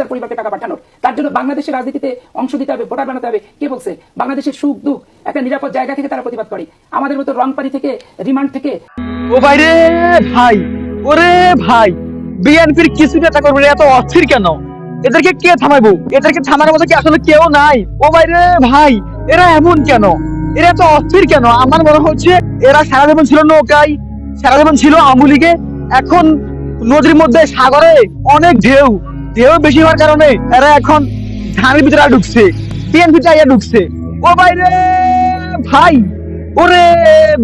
তার পরিবারকে টাকা পাঠানোর। তার জন্য বাংলাদেশের রাজনীতিতে অংশ দিতে হবে, ভোটার বানাতে হবে। কে বলছে? বাংলাদেশের সুখ, দুঃখ একটা নিরাপদ জায়গা থেকে তারা প্রতিবাদ করে। আমাদের মতো রংপাড়ি থেকে, রিমান্ড থেকে। ও ভাই রে ভাই, ওরে ভাই, বিএনপির কিছু নেতা কর্মীরা এত অস্থির কেন? এদেরকে কে থামাইবো? এদেরকে থামানোর মতো কি আসলে কেউ নাই? ও ভাই রে ভাই, এরা এমন কেন? এরা এত অস্থির কেন? আমার মনে হচ্ছে এরা সারা জীবন ছিল নৌকায়, সারা জীবন ছিল আমুলিগে এখন নদীর মধ্যে সাগরে অনেক ঢেউ। ঢেউ বেশি হওয়ার কারণে এরা এখন ধানের ভিতরে ঢুকছে বিএনপি চাইয়া ঢুকছে। ও ভাই রে ভাই, ওরে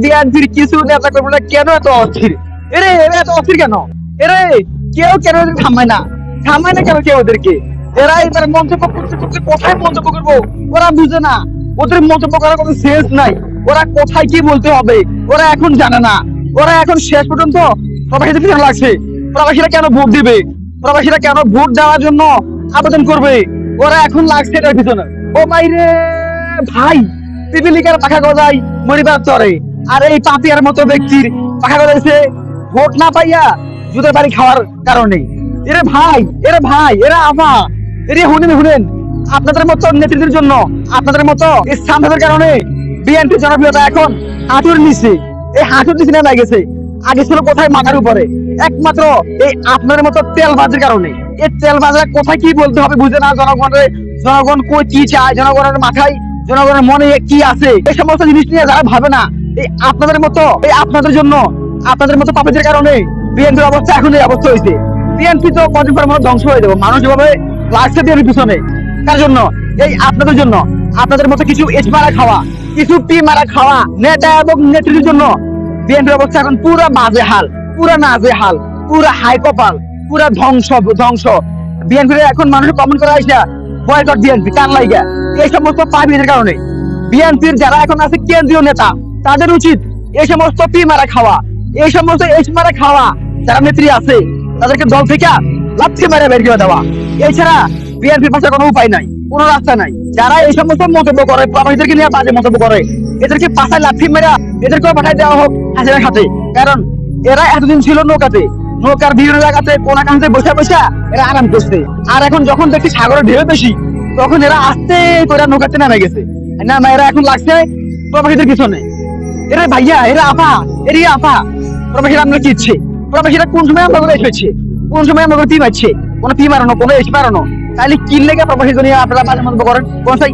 বিএনপির কিছু নেতা কর্মীরা কেন এত অস্থির? এরে, এরা এত অস্থির কেন? এরে, কেউ কেন থামায় না? থামায় না কেন কেউ ওদেরকে? এরা এবার মন্তব্য করতে করতে কোথায় মন্তব্য করব? ওরা বুঝে না। ওদের মন্তব্য করার কোনো সেন্স নাই। ওরা কোথায় কি বলতে হবে? ওরা এখন জানে না। ওরা এখন শেষ পর্যন্ত প্রবাসীদের পিছনে লাগছে। প্রবাসীরা কেন ভোট দিবে? প্রবাসীরা কেন ভোট দেওয়ার জন্য আবেদন করবে? ওরা এখন লাগছে এটার পিছনে। ও মাইরে ভাই, পিপিলিকার পাখা গজাই মরিবার চরে আর এই পাপিয়ার মতো ব্যক্তির পাখা গজাইছে ভোট না পাইয়া জুতের বাড়ি খাওয়ার কারণে। এরে ভাই এরে ভাই, এরা আফা এরে হুনেন হুনেন, আপনাদের মতো নেতৃত্বের জন্য, আপনাদের মতো স্থানদের কারণে বিএনপি জনপ্রিয়তা এখন হাঁটুর নিচে। এই হাঁটুর নিচে নেমে গেছে। আগে ছিল কোথায়? মাথার উপরে। একমাত্র এই আপনাদের মতো তেলবাজের কারণে। এই তেলবাজরা কোথায় কি বলতে হবে বুঝে না? জনগণের, জনগণ কই কি চায়? জনগণের মাথায়, জনগণের মনে কি আছে? এই সমস্ত জিনিস নিয়ে যারা ভাবে না, এই আপনাদের মতো, এই আপনাদের জন্য, আপনাদের মতো পাপের কারণে বিএনপির অবস্থা এখন এই অবস্থা হয়েছে। বিএনপি তো কদিন পর মনে ধ্বংস হয়ে যাবে। মানুষ যেভাবে লাগছে বিএনপির পিছনে, তার জন্য এই আপনাদের জন্য, আপনাদের মতো কিছু এস মারা খাওয়া, কিছু পি মারা খাওয়া, নেতা এবং নেত্রীর জন্য বিএনপির অবস্থা এখন পুরো বাজে হাল। পুরো নাজে হাল পুরো হাই কপাল পুরো ধ্বংস ধ্বংস। বিএনপির এখন মানুষ কমেন্ট করে আইসা বয়কট বিএনপি কান লাইগা? এই সমস্ত পাবিদের কারণে। বিএনপির যারা এখন আছে কেন্দ্রীয় নেতা, তাদের উচিত এই সমস্ত পি মারা খাওয়া। এই সমস্ত এস মারা খাওয়া। যারা নেত্রী আছে, তাদেরকে দল থেকে লাথি মেরে বের করে দেওয়া। এছাড়া বিএনপির পাশে কোনো উপায় নাই, কোনো রাস্তা নাই। যারা এই সমস্ত মন্তব্য করে, প্রবাসীদেরকে নিয়ে বাজে মন্তব্য করে, এদেরকে পাশায় লাথি মেরা এদেরকেও পাঠাই দেওয়া হোক হাসিনার খাতে কারণ এরা এতদিন ছিল নৌকাতে। নৌকার বিভিন্ন জায়গাতে, কোনা কান্তে বসে বসে এরা আরাম করছে। আর এখন যখন দেখছি সাগরের ঢেউ বেশি, তখন এরা আস্তে করে নৌকাতে নেমে গেছে। না না, এরা এখন লাগছে প্রবাসীদের পিছনে। এরা ভাইয়া, এরা আপা, এরই আপা। প্রবাসীরা আমরা কি ইচ্ছে প্রবাসীরা কোন সময় আমরা করে এসেছে? কোন সময় আমরা করে পি মারছে কোনো পি মারানো কোনো এসে মারানো তাহলে কি লেগে প্রবাসী নিয়ে আপনারা মাঝে মধ্যে করেন কোন সাই?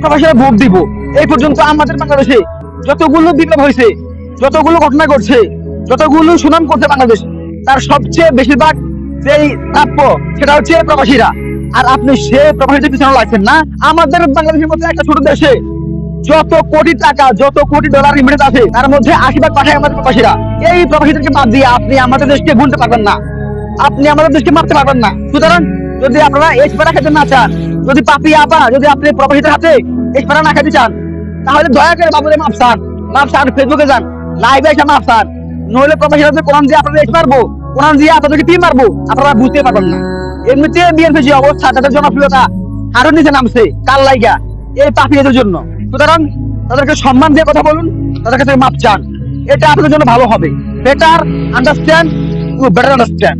প্রবাসীরা ভোট দিব। এই পর্যন্ত আমাদের বাংলাদেশে যতগুলো বিপ্লব হয়েছে, যতগুলো ঘটনা ঘটছে যতগুলো সুনাম করছে বাংলাদেশ, তার সবচেয়ে বেশিরভাগ যেই প্রাপ্য, সেটা হচ্ছে প্রবাসীরা। আর আপনি সে প্রবাসীদের পিছনে লাগছেন না। আমাদের বাংলাদেশের মধ্যে একটা ছোট দেশে যত কোটি টাকা, যত কোটি ডলার রিমিটেন্স আছে, তার মধ্যে আশি ভাগ পাঠায় আমাদের প্রবাসীরা। এই প্রবাসীদেরকে বাদ দিয়ে আপনি আমাদের দেশকে ভুলতে পারবেন না। আপনি আমাদের দেশকে মারতে পারবেন না। সুতরাং যদি আপনারা এসপারা খেতে না চান, যদি পাপি আপা, যদি আপনি প্রবাসীদের হাতে এসপারা না খেতে চান, তাহলে দয়া করে বাবুরে মাপ চান। মাপ চান, ফেসবুকে যান লাইভে এসে মাপ চান। নইলে প্রবাসীরা কোরআন দিয়ে আপনাদের মারবো, কোরআন দিয়ে আপনাদেরকে টিম মারবো, আপনারা বুঝতে পারবেন না। এমনিতে বিএনপি যে অবস্থা, তাদের জনপ্রিয়তা আরও নিচে নামছে কাল লাইগা? এই পাপিয়াদের জন্য। সুতরাং তাদেরকে সম্মান দিয়ে কথা বলুন তাদের কাছে মাপ চান। এটা আপনাদের জন্য ভালো হবে। Better understand better understand